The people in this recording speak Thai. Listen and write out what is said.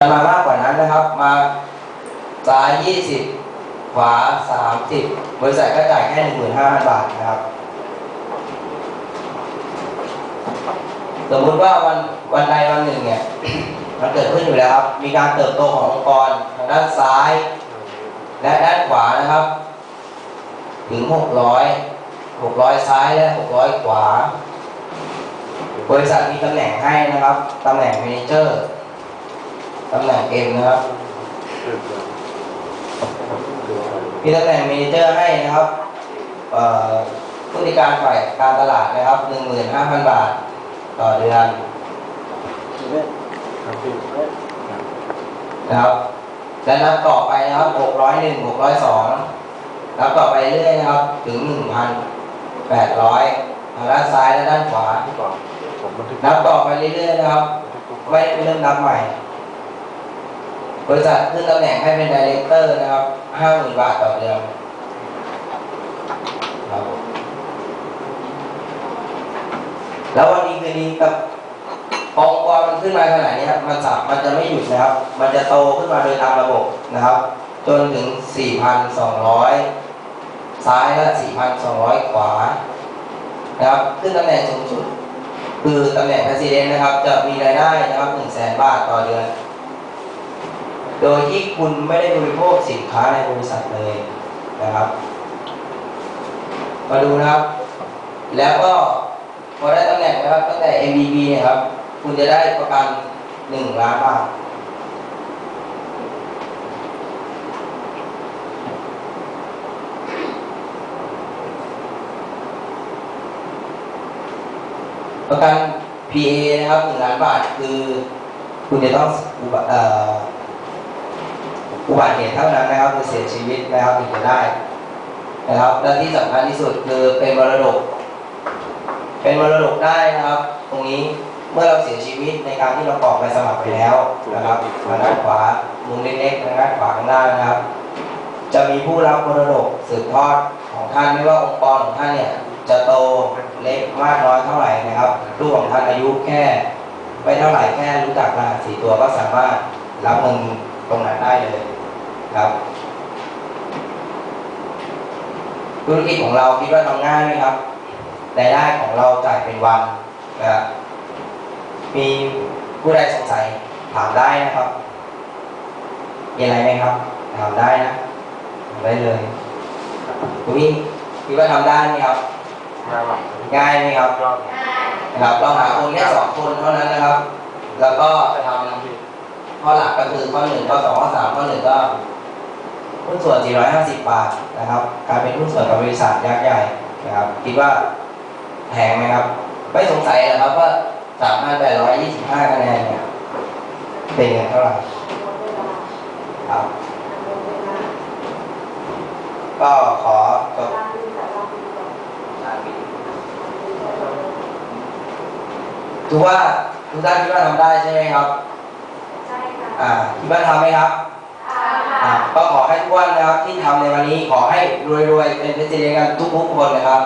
มามากกว่านั้นนะครับ มาซ้าย20 ขวา 30 บริษัทก็จ่ายแค่ 15,000 บาทนะครับ สมมุติว่าวันวันใดวันหนึ่งเนี่ย มันเกิดขึ้นอยู่แล้วครับ มีการเติบโตขององค์กรทางด้านซ้าย และด้านขวานะครับ ถึง 600 600 ซ้ายและ 600 ขวา บริษัทมีตำแหน่งให้นะครับตำแหน่งเมนเจอร์ ตำแหน่งเอ็มนะครับ มีตำแหน่งเมเนเจอร์ให้นะครับเอ่อผู้จัดการฝ่ายการตลาดนะครับ15,000บาท ต่อเดือนนะครับ และนับต่อไปนะครับ601 602นับต่อไปเรื่อยนะครับ ถึง1,800ทางด้านซ้ายและด้านขวา นับต่อไปเรื่อยๆนะครับ ไม่ได้เป็นเริ่มนับใหม่ บริษัทขึ้นตำแหน่งให้เป็นดีเรคเตอร์นะครับ50,000บาทต่อเดือนครับแล้ววันนี้คืนนี้กับองค์กรมันขึ้นมาขนาดนี้ครับมันสับมันจะไม่หยุดนะครับ มันจะโตขึ้นมาโดยตามระบบนะครับ จนถึง 4,200 ซ้ายและ 4,200 ขวานะครับขึ้นตำแหน่งสูงสุด คือตำแหน่ง President นะครับ จะมีรายได้นะครับ1 0 0 0 0แบาทต่อเดือน โดยที่คุณไม่ได้บริโภคสินค้าในบริษัทเลยนะครับ มาดูนะครับ แล้วก็พอได้ตำแหน่งนะครับตั้งแต่ MVP เนี่ยครับ คุณจะได้ประกัน 1 ล้านบาทประกัน PA นะครับ1ล้านบาท คือ คุณจะต้อง อุบัติเอ่ออุบัติเหตุเท่านั้นนะครับคือเสียชีวิตนะครับถึงจะได้นะครับ และที่สำคัญที่สุดคือเป็นมรดก เป็นมรดกได้นะครับ ตรงนี้เมื่อเราเสียชีวิตในการที่เรากรอกใบสมัครไปแล้วนะครับทางด้านขวามุมเล็กๆทางด้านขวาข้างล่างนะครับ จะมีผู้รับมรดกสืบทอดของท่านไม่ว่าองค์กรของท่านเนี่ยจะโตเล็กมากน้อยเท่าไหร่นะครับลูกของท่านอายุแค่ไม่เท่าไหร่แค่รู้จักรหัสสี่ตัวก็สามารถรับเงินตรงนั้นได้เลย ครับธุรกิจของเราคิดว่าทำง่ายไหมครับรายได้ของเราจ่ายเป็นวันนะครับมีผู้ใดสงสัยถามได้นะครับมีอะไรไหมครับ ถามได้นะถามได้เลยคุณพี่คิดว่าทำได้ไหมครับง่ายไหมครับนะครับเราหาคนแค่สองคนเท่านั้นนะครับ แล้วก็จะทำข้อหลักก็คือข้อหนึ่งข้อสองข้อสามข้อหนึ่งก็ หุ้นส่วน 450 บาทนะครับ การเป็นหุ้นส่วนกับบริษัทยักษ์ใหญ่นะครับ คิดว่าแพงไหมครับ ไม่สงสัยเหรอครับว่า3,825คะแนนเนี่ยเป็นเงินเท่าไหร่ครับ ก็ขอจบถือว่าทุกท่านคิดว่าทำได้ใช่ไหมครับอ่าคิดว่าทำไหมครับอ่า ก็ขอให้ทุกท่านนะครับที่ทำในวันนี้ขอให้รวยๆเป็นเพชรเจริญกันทุกๆคนนะครับ